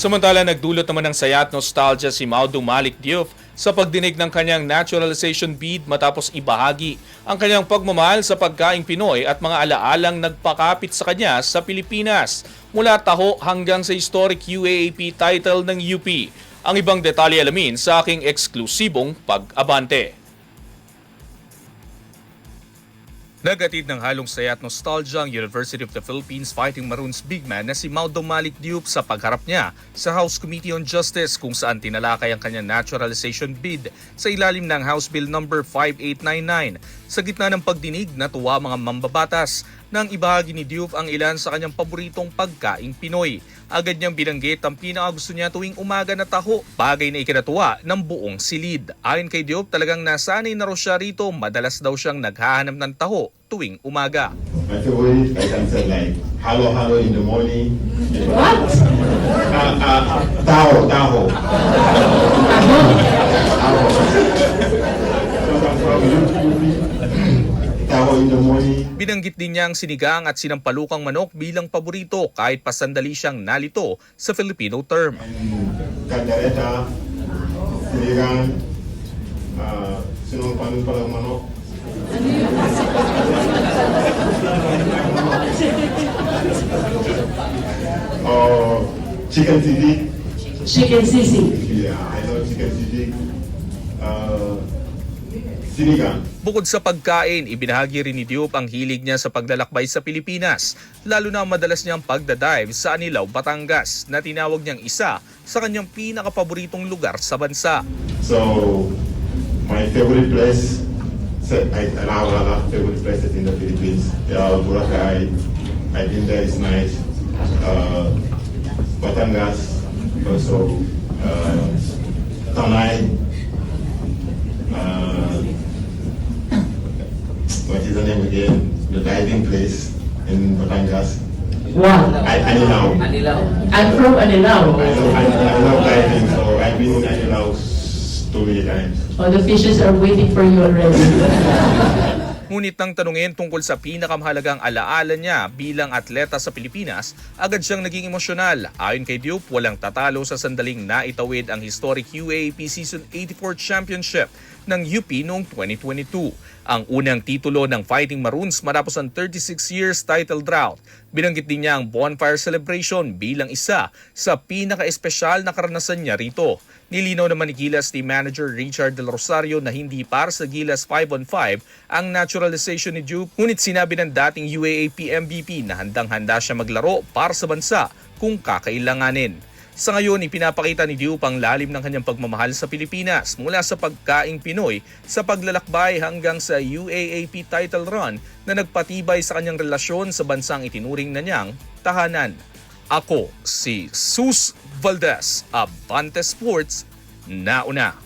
Samantala, nagdulot naman ng saya at nostalgia si Maudo Malik Diouf sa pagdinig ng kanyang naturalization bid matapos ibahagi ang kanyang pagmamahal sa pagkaing Pinoy at mga alaalang nagpakapit sa kanya sa Pilipinas mula taho hanggang sa historic UAAP title ng UP. Ang ibang detalye alamin sa aking eksklusibong pag-abante. Nagatid ng halong saya at nostalgia ang University of the Philippines Fighting Maroons big man na si Maudo Malik Diop sa pagharap niya sa House Committee on Justice kung saan tinalakay ang kanyang naturalization bid sa ilalim ng House Bill No. 5899. Sa gitna ng pagdinig, natuwa mga mambabatas nang ibahagi ni Diop ang ilan sa kanyang paboritong pagkaing Pinoy. Agad niyang binanggit ang pinakagusto niya tuwing umaga na taho, bagay na ikinatuwa ng buong silid. Ayon kay Diop, talagang nasanay na raw siya rito, madalas daw siyang naghahanap ng taho tuwing umaga. My favorite, I can say like hello, hello in the morning. What? Uh, uh, Taho, Taho. Binanggit din niya ang sinigang at sinampalukang manok bilang paborito kahit pasandali siyang nalito sa Filipino term. Candareta, sinigang, uh, sinong paano pala ang manok? Chicken sisig. Chicken sisig. Yeah, I know chicken sisig. Uh, sinigang. Bukod sa pagkain, ibinahagi rin ni Diop ang hilig niya sa paglalakbay sa Pilipinas, lalo na ang madalas niyang pagdadive sa Anilaw, Batangas na tinawag niyang isa sa kanyang pinakapaboritong lugar sa bansa. So, my favorite place, I, I have a lot of favorite places in the Philippines. Uh, Boracay, I think that is nice. Uh, Batangas, also uh, Tanay. Uh, what is the name again? The diving place in Batangas. Wow. I, Anilao. I'm from Anilao. I love, I, I love diving, so I've been in Anilao s- too many times. Oh, the fishes are waiting for you already. Ngunit nang tanungin tungkol sa pinakamahalagang alaala niya bilang atleta sa Pilipinas, agad siyang naging emosyonal. Ayon kay Diop, walang tatalo sa sandaling naitawid ang historic UAAP Season 84 Championship ng UP noong 2022. Ang unang titulo ng Fighting Maroons matapos ang 36 years title drought. Binanggit din niya ang bonfire celebration bilang isa sa pinaka-espesyal na karanasan niya rito. Nilinaw naman ni Gilas ni Manager Richard Del Rosario na hindi para sa Gilas 5 on 5 ang naturalization ni Duke, ngunit sinabi ng dating UAAP MVP na handang-handa siya maglaro para sa bansa kung kakailanganin. Sa ngayon, ipinapakita ni Diop ang lalim ng kanyang pagmamahal sa Pilipinas mula sa pagkaing Pinoy sa paglalakbay hanggang sa UAAP title run na nagpatibay sa kanyang relasyon sa bansang itinuring na niyang tahanan. Ako si Sus Valdez, Abante Sports, nauna.